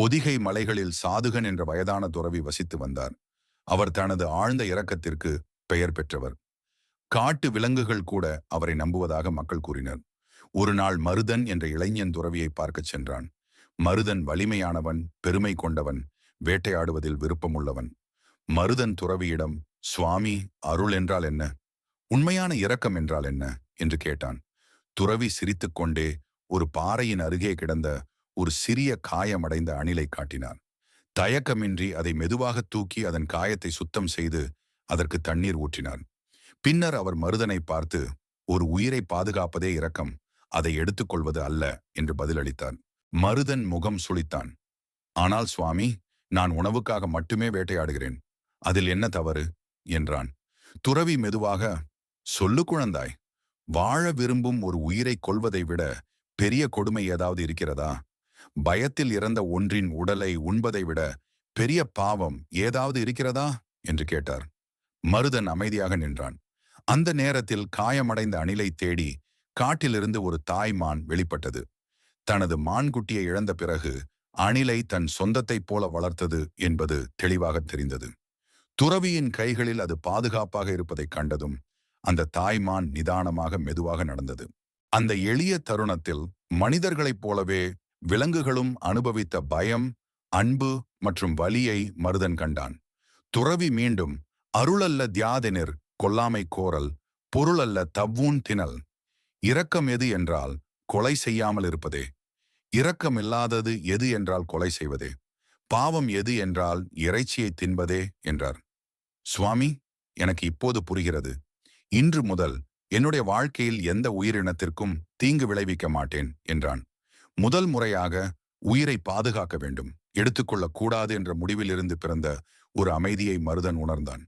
பொதிகை மலைகளில் சாதுகன் என்ற வயதான துறவி வசித்து வந்தார். அவர் தனது ஆழ்ந்த இரக்கத்திற்கு பெயர் பெற்றவர். காட்டு விலங்குகள் கூட அவரை நம்புவதாக மக்கள் கூறினர். ஒரு நாள் மருதன் என்ற இளைஞன் துறவியை பார்க்கச் சென்றான். மருதன் வலிமையானவன் பெருமை கொண்டவன் வேட்டையாடுவதில் விருப்பமுள்ளவன். மருதன் துறவியிடம் சுவாமி அருள் என்றால் என்ன? உண்மையான இரக்கம் என்றால் என்ன? என்று கேட்டான். துறவி சிரித்துக்கொண்டே ஒரு பாறையின் அருகே கிடந்த ஒரு சிறிய காயமடைந்த அணிலை காட்டினான். தயக்கமின்றி அதை மெதுவாக தூக்கி அதன் காயத்தை சுத்தம் செய்து அதற்கு தண்ணீர் ஊற்றினான். பின்னர் அவர் மருதனை பார்த்து ஒரு உயிரை பாதுகாப்பதே இரக்கம் அதை எடுத்துக்கொள்வது அல்ல என்று பதிலளித்தார். மருதன் முகம் சுளித்தான். ஆனால் சுவாமி நான் உணவுக்காக மட்டுமே வேட்டையாடுகிறேன். அதில் என்ன தவறு? என்றான். துறவி மெதுவாக சொல்லு குழந்தாய் வாழ விரும்பும் ஒரு உயிரை கொல்வதை விட பெரிய கொடுமை ஏதாவது இருக்கிறதா? பயத்தில் இறந்த ஒன்றின் உடலை உண்பதை விட பெரிய பாவம் ஏதாவது இருக்கிறதா? என்று கேட்டார். மருதன் அமைதியாக நின்றான். அந்த நேரத்தில் காயமடைந்த அணிலை தேடி காட்டிலிருந்து ஒரு தாய்மான் வெளிப்பட்டது. தனது மான்குட்டியை இழந்த பிறகு அணிலை தன் சொந்தத்தைப் போல வளர்த்தது என்பது தெளிவாக தெரிந்தது. துறவியின் கைகளில் அது பாதுகாப்பாக இருப்பதைக் கண்டதும் அந்த தாய்மான் நிதானமாக மெதுவாக நடந்தது. அந்த எளிய தருணத்தில் மனிதர்களைப் போலவே விலங்குகளும் அனுபவித்த பயம் அன்பு மற்றும் வலியை மருதன் கண்டான். துறவி மீண்டும் அருளல்ல தியாதெனிர் கொல்லாமை கோரல் பொருளல்ல தவ்வூன் திணல் இரக்கம் எது என்றால் கொலை செய்யாமல் இருப்பதே. இரக்கமில்லாதது எது என்றால் கொலை செய்வதே. பாவம் எது என்றால் இறைச்சியை தின்பதே என்றார். சுவாமி எனக்கு இப்போது புரிகிறது. இன்று முதல் என்னுடைய வாழ்க்கையில் எந்த உயிரினத்திற்கும் தீங்கு விளைவிக்க மாட்டேன் என்றான். முதல் முறையாக உயிரை பாதுகாக்க வேண்டும். எடுத்துக்கொள்ளக்கூடாது என்ற முடிவிலிருந்து பிறந்த ஒரு அமைதியை மருதன் உணர்ந்தான்.